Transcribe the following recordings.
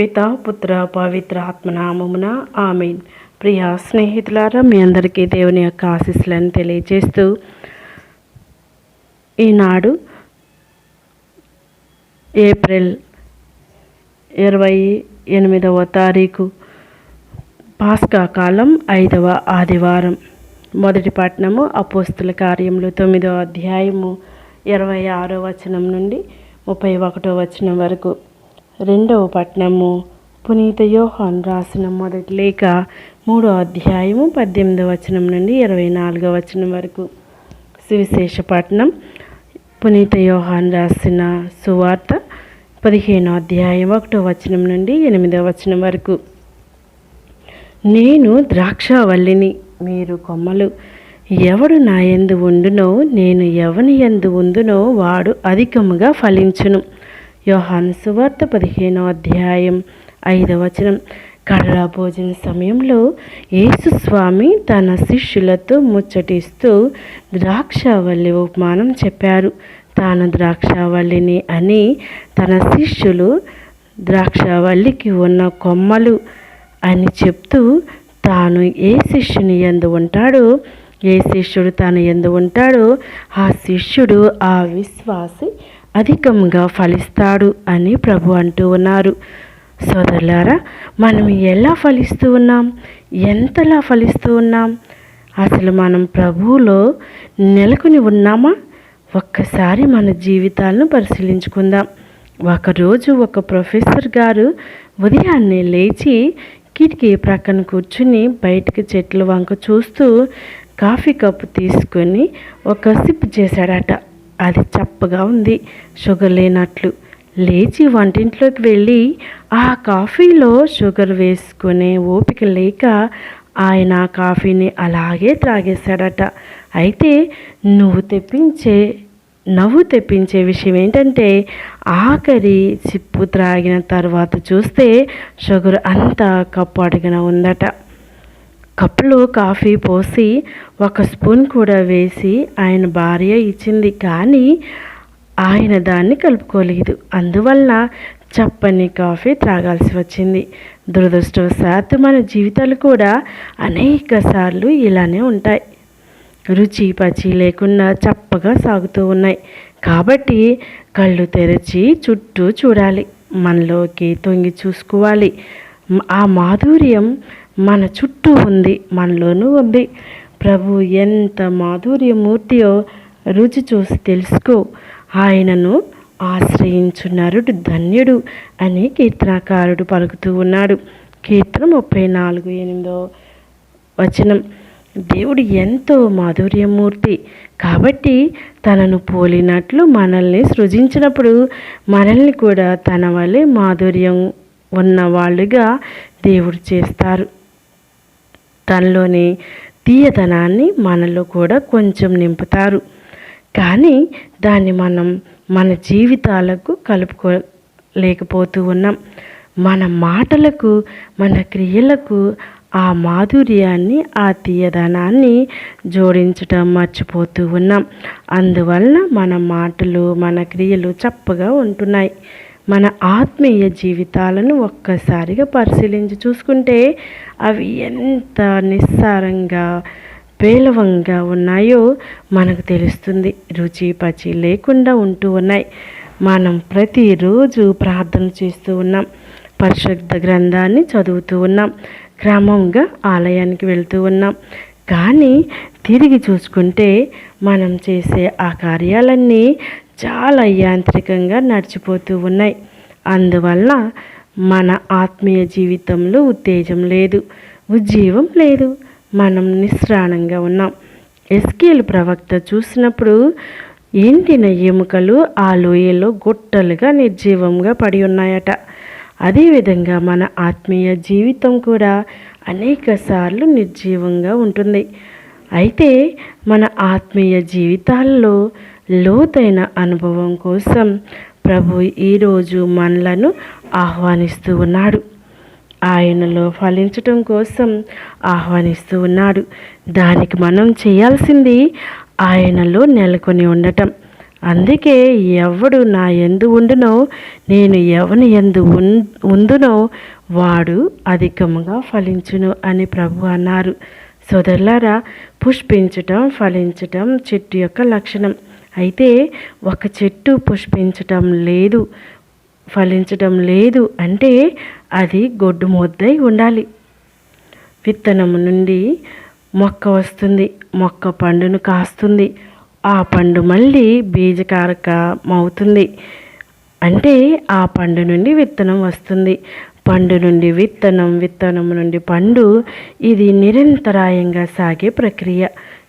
పిత పుత్ర పవిత్ర ఆత్మనామమున ఆమెన్. ప్రియ స్నేహితులారా మీ అందరికీ దేవుని యొక్క ఆశీస్సులను తెలియజేస్తూ ఈనాడు ఏప్రిల్ ఇరవై ఎనిమిదవ తారీఖు పాస్కా కాలం ఐదవ ఆదివారం. మొదటి పట్టణము అపోస్తుల కార్యములు తొమ్మిదవ అధ్యాయము ఇరవై ఆరో వచనం నుండి ముప్పై ఒకటో వచనం వరకు. రెండవ పట్టణము పునీత యోహాన్ రాసిన మొదటి లేఖ మూడో అధ్యాయము పద్దెనిమిదవ వచనం నుండి ఇరవై నాలుగవ వచనం వరకు. సువిశేష పట్టణం పునీత యోహాన్ రాసిన సువార్త పదిహేనో అధ్యాయం ఒకటో వచనం నుండి ఎనిమిదో వచనం వరకు. నేను ద్రాక్షవల్లిని మీరు కొమ్మలు. ఎవడు నా ఎందు ఉండునో నేను ఎవని ఎందు ఉందునో వాడు అధికముగా ఫలించును. యోహాను సువార్త పదిహేనో అధ్యాయం ఐదవ వచనం. భోజన సమయంలో యేసుస్వామి తన శిష్యులతో ముచ్చటిస్తూ ద్రాక్షవల్లి ఉపమానం చెప్పారు. తాను ద్రాక్షవల్లిని అని తన శిష్యులు ద్రాక్షవల్లికి ఉన్న కొమ్మలు అని చెప్తూ తాను ఏ శిష్యుని ఎందు ఉంటాడో ఏ శిష్యుడు తాను ఎందు ఉంటాడో ఆ శిష్యుడు ఆ విశ్వాసి అధికంగా ఫలిస్తాడు అని ప్రభు అంటూ ఉన్నారు. సోదరులారా మనం ఎలా ఫలిస్తూ ఉన్నాం? ఎంతలా ఫలిస్తూ ఉన్నాం? అసలు మనం ప్రభువులో నెలకొని ఉన్నామా? ఒక్కసారి మన జీవితాలను పరిశీలించుకుందాం. ఒకరోజు ఒక ప్రొఫెసర్ గారు ఉదయాన్నే లేచి కిటికీ ప్రక్కన కూర్చుని బయటకు చెట్ల వంక చూస్తూ కాఫీ కప్పు తీసుకొని ఒక సిప్ చేశాడట. అది చప్పగా ఉంది. షుగర్ లేనట్లు లేచి వంటింట్లోకి వెళ్ళి ఆ కాఫీలో షుగర్ వేసుకునే ఓపిక లేక ఆయన ఆ కాఫీని అలాగే త్రాగేశాడట. అయితే నువ్వు తెప్పించే నవ్వు తెప్పించే విషయం ఏంటంటే ఆఖరి చిప్పు త్రాగిన తర్వాత చూస్తే షుగర్ అంతా కప్పు అడిగిన ఉందట. కప్పులో కాఫీ పోసి ఒక స్పూన్ కూడా వేసి ఆయన భార్య ఇచ్చింది కానీ ఆయన దాన్ని కలుపుకోలేదు. అందువలన చప్పని కాఫీ త్రాగాల్సి వచ్చింది. దురదృష్టవశాత్తు మన జీవితాలు కూడా అనేక సార్లు ఇలానే ఉంటాయి. రుచి పచి లేకుండా చప్పగా సాగుతూ ఉన్నాయి. కాబట్టి కళ్ళు తెరిచి చుట్టూ చూడాలి. మనలోకి తొంగి చూసుకోవాలి. ఆ మాధుర్యం మన చుట్టూ ఉంది మనలోనూ ఉంది. ప్రభు ఎంత మాధుర్యమూర్తియో రుచి చూసి తెలుసుకో. ఆయనను ఆశ్రయించు నరుడు ధన్యుడు అని కీర్తనాకారుడు పలుకుతూ ఉన్నాడు. కీర్తన ముప్పై నాలుగు ఎనిమిదో వచనం. దేవుడు ఎంతో మాధుర్యమూర్తి కాబట్టి తనను పోలినట్లు మనల్ని సృజించినప్పుడు మనల్ని కూడా తన వలె మాధుర్యం ఉన్నవాళ్ళుగా దేవుడు చేస్తారు. తనలోని తీయతనాన్ని మనలో కూడా కొంచెం నింపుతారు. కానీ దాన్ని మనం మన జీవితాలకు కలుపుకోలేకపోతూ ఉన్నాం. మన మాటలకు మన క్రియలకు ఆ మాధుర్యాన్ని ఆ తీయదనాన్ని జోడించటం మర్చిపోతూ ఉన్నాం. అందువలన మన మాటలు మన క్రియలు చప్పగా ఉంటున్నాయి. మన ఆత్మీయ జీవితాలను ఒక్కసారిగా పరిశీలించి చూసుకుంటే అవి ఎంత నిస్సారంగా పేలవంగా ఉన్నాయో మనకు తెలుస్తుంది. రుచి పచి లేకుండా ఉంటూ ఉన్నాయి. మనం ప్రతిరోజు ప్రార్థన చేస్తూ ఉన్నాం. పరిశుద్ధ గ్రంథాన్ని చదువుతూ ఉన్నాం. క్రమంగా ఆలయానికి వెళ్తూ ఉన్నాం. కానీ తిరిగి చూసుకుంటే మనం చేసే ఆ కార్యాలన్నీ చాలా యాంత్రికంగా నడిచిపోతూ ఉన్నాయి. అందువల్ల మన ఆత్మీయ జీవితంలో ఉత్తేజం లేదు ఉజ్జీవం లేదు. మనం నిస్రాణంగా ఉన్నాం. ఎస్కేల్ ప్రవక్త చూసినప్పుడు ఎండిన ఎముకలు ఆ లోయలో గుట్టలుగా నిర్జీవంగా పడి ఉన్నాయట. అదేవిధంగా మన ఆత్మీయ జీవితం కూడా అనేక సార్లు నిర్జీవంగా ఉంటుంది. అయితే మన ఆత్మీయ జీవితాల్లో లోతైన అనుభవం కోసం ప్రభు ఈరోజు మనలను ఆహ్వానిస్తూ ఉన్నాడు. ఆయనలో ఫలించటం కోసం ఆహ్వానిస్తూ ఉన్నాడు. దానికి మనం చేయాల్సింది ఆయనలో నెలకొని ఉండటం. అందుకే ఎవడు నా ఎందు ఉండునో నేను ఎవని ఎందు ఉందునో వాడు అధికముగా ఫలించును అని ప్రభు అన్నారు. సోదరులారా పుష్పించటం ఫలించటం చెట్టు యొక్క లక్షణం. అయితే ఒక చెట్టు పుష్పించటం లేదు ఫలించటం లేదు అంటే అది గొడ్డు ముద్దై ఉండాలి. విత్తనం నుండి మొక్క వస్తుంది మొక్క పండును కాస్తుంది. ఆ పండు మళ్ళీ బీజకారకమవుతుంది. అంటే ఆ పండు నుండి విత్తనం వస్తుంది. పండు నుండి విత్తనం విత్తనం నుండి పండు ఇది నిరంతరాయంగా సాగే ప్రక్రియ.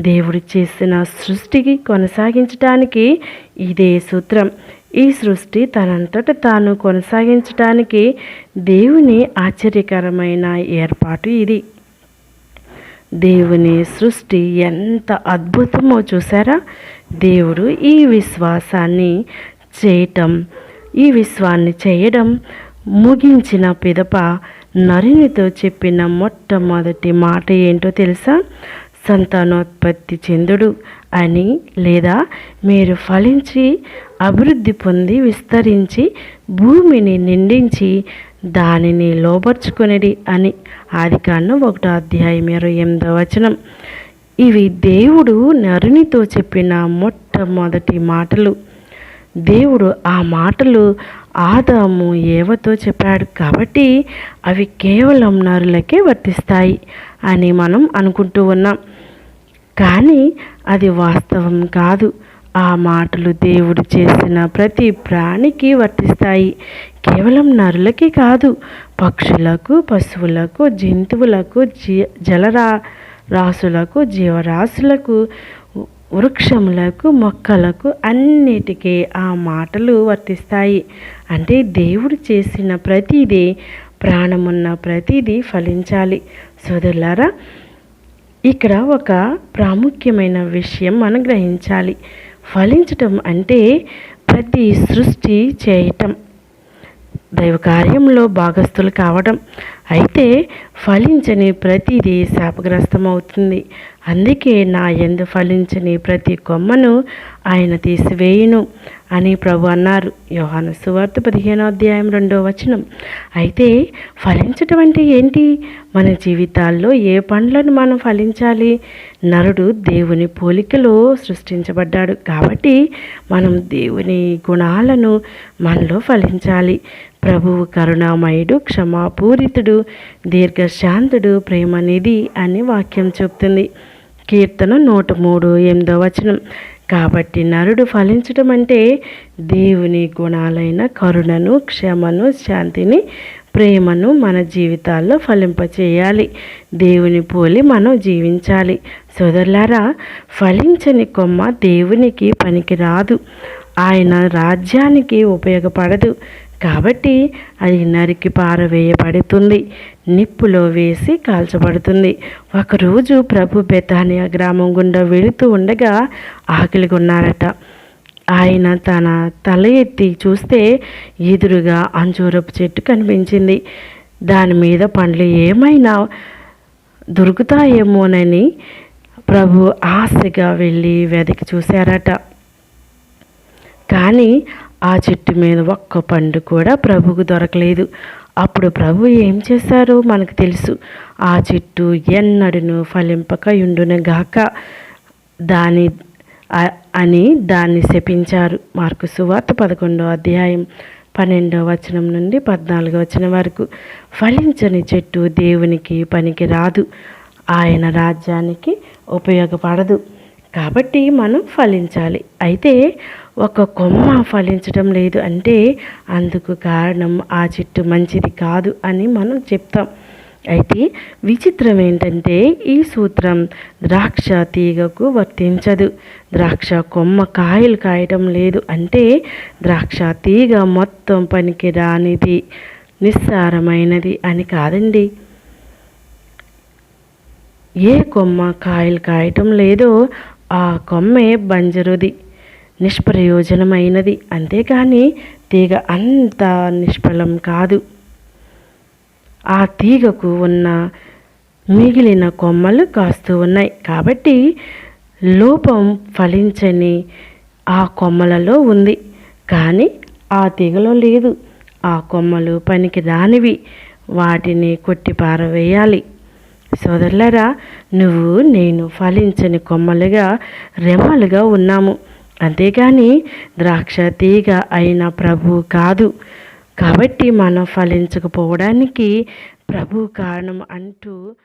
దేవుడు చేసిన సృష్టికి కొనసాగించటానికి ఇదే సూత్రం. ఈ సృష్టి తనంతట తాను కొనసాగించటానికి దేవుని ఆశ్చర్యకరమైన ఏర్పాటు ఇది. దేవుని సృష్టి ఎంత అద్భుతమో చూసారా దేవుడు ఈ విశ్వాసాన్ని చేయటం ఈ విశ్వాన్ని చేయడం ముగించిన పిదప నరునితో చెప్పిన మొట్టమొదటి మాట ఏంటో తెలుసా? సంతానోత్పత్తి చెందుడు అని లేదా మీరు ఫలించి అభివృద్ధి పొంది విస్తరించి భూమిని నిండించి దానిని లోపరుచుకునేది అని ఆదికాండం ఒకటో అధ్యాయం ఇరవై ఎనిమిదో వచనం. ఇవి దేవుడు నరునితో చెప్పిన మొట్టమొదటి మాటలు. దేవుడు ఆ మాటలు ఆదాము ఏవతో చెప్పాడు కాబట్టి అవి కేవలం నరులకే వర్తిస్తాయి అని మనం అనుకుంటూ ఉన్నాం. కానీ అది వాస్తవం కాదు. ఆ మాటలు దేవుడు చేసిన ప్రతి ప్రాణికి వర్తిస్తాయి. కేవలం నరులకి కాదు పక్షులకు పశువులకు జంతువులకు జీ జలరా రాసులకు జీవరాశులకు వృక్షములకు మొక్కలకు అన్నిటికీ ఆ మాటలు వర్తిస్తాయి. అంటే దేవుడు చేసిన ప్రతిదీ ప్రాణమున్న ప్రతిదీ ఫలించాలి. సోదరులారా ఇక్కడ ఒక ప్రాముఖ్యమైన విషయం మనం గ్రహించాలి ఫలించటం అంటే ప్రతి సృష్టి చేయటం. దైవ కార్యంలో భాగస్థులు కావడం అయితే ఫలించని ప్రతిదీ శాపగ్రస్తమవుతుంది. అందుకే నా ఎందు ఫలించని ప్రతి కొమ్మను ఆయన తీసివేయును అని ప్రభు అన్నారు. యోహాను సువార్త పదిహేనో అధ్యాయం రెండో వచనం. అయితే ఫలించటం అంటే ఏంటి? మన జీవితాల్లో ఏ పండ్లను మనం ఫలించాలి? నరుడు దేవుని పోలికలో సృష్టించబడ్డాడు కాబట్టి మనం దేవుని గుణాలను మనలో ఫలించాలి. ప్రభువు కరుణామయుడు క్షమాపూరితుడు దీర్ఘశాంతుడు ప్రేమనిధి అని వాక్యం చెప్తుంది. కీర్తన నూట మూడు ఎనిమిదో వచనం. కాబట్టి నరుడు ఫలించడం అంటే దేవుని గుణాలైన కరుణను క్షమను శాంతిని ప్రేమను మన జీవితాల్లో ఫలింపచేయాలి. దేవుని పోలి మనం జీవించాలి. సోదరులారా ఫలించని కొమ్మ దేవునికి పనికి రాదు ఆయన రాజ్యానికి ఉపయోగపడదు. కాబట్టి అది నరికి పారవేయబడుతుంది. నిప్పులో వేసి కాల్చబడుతుంది. ఒకరోజు ప్రభు బెతానియా గ్రామం గుండా వెళుతూ ఉండగా ఆకలిగా ఉన్నారట ఆయన తన తల ఎత్తి చూస్తే ఎదురుగా అంజూరపు చెట్టు కనిపించింది. దాని మీద పండ్లు ఏమైనా దొరుకుతాయేమోనని ప్రభు ఆశగా వెళ్ళి వెతికి చూశారట. కానీ ఆ చెట్టు మీద ఒక్క పండు కూడా ప్రభుకు దొరకలేదు. అప్పుడు ప్రభు ఏం చేశారో మనకు తెలుసు. ఆ చెట్టు ఎన్నడును ఫలింపక గాక దాని అని దాన్ని శపించారు. మార్కు సువార్త పదకొండో అధ్యాయం పన్నెండో వచనం నుండి పద్నాలుగో వచనం వరకు. ఫలించని చెట్టు దేవునికి పనికి రాదు. ఆయన రాజ్యానికి ఉపయోగపడదు. కాబట్టి మనం ఫలించాలి. అయితే ఒక కొమ్మ ఫలించడం లేదు అంటే అందుకు కారణం ఆ చెట్టు మంచిది కాదు అని మనం చెప్తాం. అయితే విచిత్రం ఏంటంటే ఈ సూత్రం ద్రాక్ష తీగకు వర్తించదు. ద్రాక్ష కొమ్మ కాయలు కాయటం లేదు అంటే ద్రాక్ష తీగ మొత్తం పనికి రానిది నిస్సారమైనది అని కాదండి. ఏ కొమ్మ కాయలు కాయటం లేదో ఆ కొమ్మే బంజరుది. నిష్ప్రయోజనమైనది. అంతేకాని తీగ అంత నిష్ఫలం కాదు. ఆ తీగకు ఉన్న మిగిలిన కొమ్మలు కాస్తూ ఉన్నాయి. కాబట్టి లోపం ఫలించని ఆ కొమ్మలలో ఉంది. కానీ ఆ తీగలో లేదు. ఆ కొమ్మలు పనికి రానివి వాటిని కొట్టి పారవేయాలి సోదరులరా నువ్వు నేను ఫలించని కొమ్మలుగా రెమ్మలుగా ఉన్నాము. అంతేగాని ద్రాక్ష తీగ అయిన ప్రభు కాదు. కాబట్టి మనం ఫలించకపోవడానికి ప్రభు కారణం అంటూ